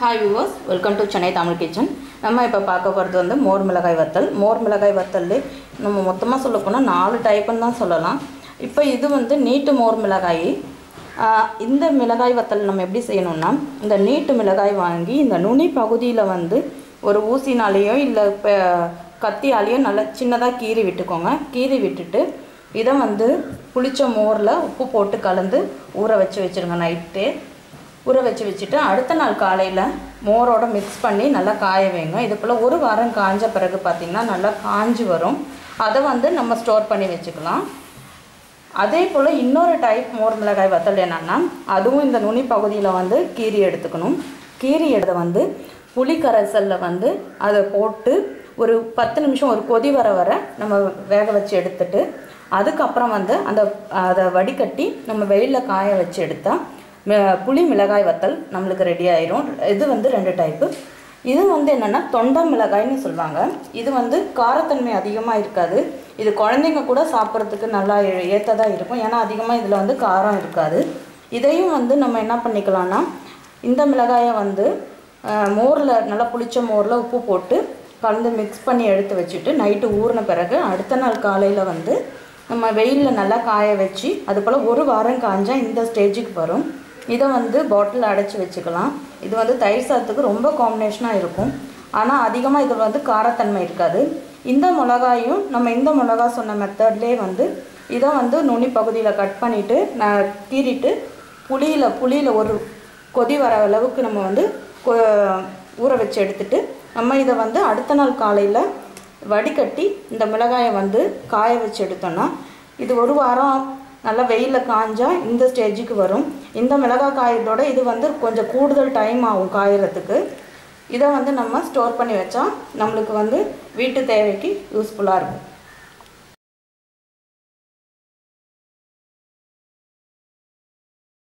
Hi viewers welcome to Chennai Tamil kitchen நம்ம இப்போ பார்க்க போகிறது வந்து மோர் மிளகாய் வத்தல். மோர் மிளகாய் வத்தல் நம்ம மொத்தமாக சொல்ல போனால் நாலு டைப்புன்னு தான் சொல்லலாம். இப்போ இது வந்து நீட்டு மோர் மிளகாய். இந்த மிளகாய் வத்தல் நம்ம எப்படி செய்யணும்னா இந்த நீட்டு மிளகாய் வாங்கி இந்த நுனி பகுதியில் வந்து ஒரு ஊசினாலேயோ இல்லை இப்போ கத்தியாலேயோ நல்லா சின்னதாக கீறி விட்டுக்கோங்க. கீறி விட்டுட்டு இதை வந்து புளித்த மோரில் உப்பு போட்டு கலந்து ஊற வச்சு வச்சுருங்க நைட்டு. ஊற வச்சு வச்சுட்டு அடுத்த நாள் காலையில் மோரோட மிக்ஸ் பண்ணி நல்லா காய வைங்க. இது போல் ஒரு வாரம் காஞ்ச பிறகு பார்த்திங்கன்னா நல்லா காஞ்சி வரும். அதை வந்து நம்ம ஸ்டோர் பண்ணி வச்சுக்கலாம். அதே போல் இன்னொரு டைப் மோர் மிளகாய் வத்தல் என்னென்னா அதுவும் இந்த நுனி பகுதியில் வந்து கீரி எடுத்துக்கணும். கீரி எடுத்த வந்து புளி கரைசலில் வந்து அதை போட்டு ஒரு பத்து நிமிஷம் ஒரு கொதி வர வர நம்ம வேக வச்சு எடுத்துட்டு அதுக்கப்புறம் வந்து அந்த அதை வடிகட்டி நம்ம வெயிலில் காய வச்சு எடுத்தால் புளி மிளகாய் வத்தல் நம்மளுக்கு ரெடி ஆயிரும். இது வந்து ரெண்டு டைப்பு இது வந்து என்னென்னா தொண்டை மிளகாய்னு சொல்லுவாங்க. இது வந்து காரத்தன்மை அதிகமாக இருக்காது. இது குழந்தைங்க கூட சாப்பிட்றதுக்கு நல்லா ஏற்றதாக இருக்கும். ஏன்னா அதிகமாக இதில் வந்து காரம் இருக்காது. இதையும் வந்து நம்ம என்ன பண்ணிக்கலாம்னா இந்த மிளகாயை வந்து மோரில் நல்லா புளித்த மோரில் உப்பு போட்டு கலந்து மிக்ஸ் பண்ணி எடுத்து வச்சுட்டு நைட்டு ஊறின பிறகு அடுத்த நாள் காலையில் வந்து நம்ம வெயிலில் நல்லா காய வச்சு அது போல் ஒரு வாரம் காஞ்சால் இந்த ஸ்டேஜுக்கு வரும். இதை வந்து பாட்டில் அடைச்சி வச்சுக்கலாம். இது வந்து தயிர் சாதத்துக்கு ரொம்ப காம்பினேஷனாக இருக்கும். ஆனால் அதிகமாக இதில் வந்து காரத்தன்மை இருக்காது. இந்த மிளகாயும் நம்ம இந்த மிளகா சொன்ன மெத்தட்லேயே வந்து இதை வந்து நுனி பகுதியில் கட் பண்ணிவிட்டு நான் கீறிட்டு புளியில் புளியில் ஒரு கொதி வர அளவுக்கு நம்ம வந்து கொ- ஊற வச்சு எடுத்துட்டு நம்ம இதை வந்து அடுத்த நாள் காலையில் வடிகட்டி இந்த மிளகாயை வந்து காய வச்சு எடுத்தோம்னா இது ஒரு வாரம் நல்லா வெயிலில் காஞ்சால் இந்த ஸ்டேஜுக்கு வரும். இந்த மிளகாய் காயத்தோட இது வந்து கொஞ்சம் கூடுதல் டைம் ஆகும் காயறதுக்கு. இதை வந்து நம்ம ஸ்டோர் பண்ணி வச்சா நம்மளுக்கு வந்து வீட்டு தேவைக்கு யூஸ்ஃபுல்லாக இருக்கும்.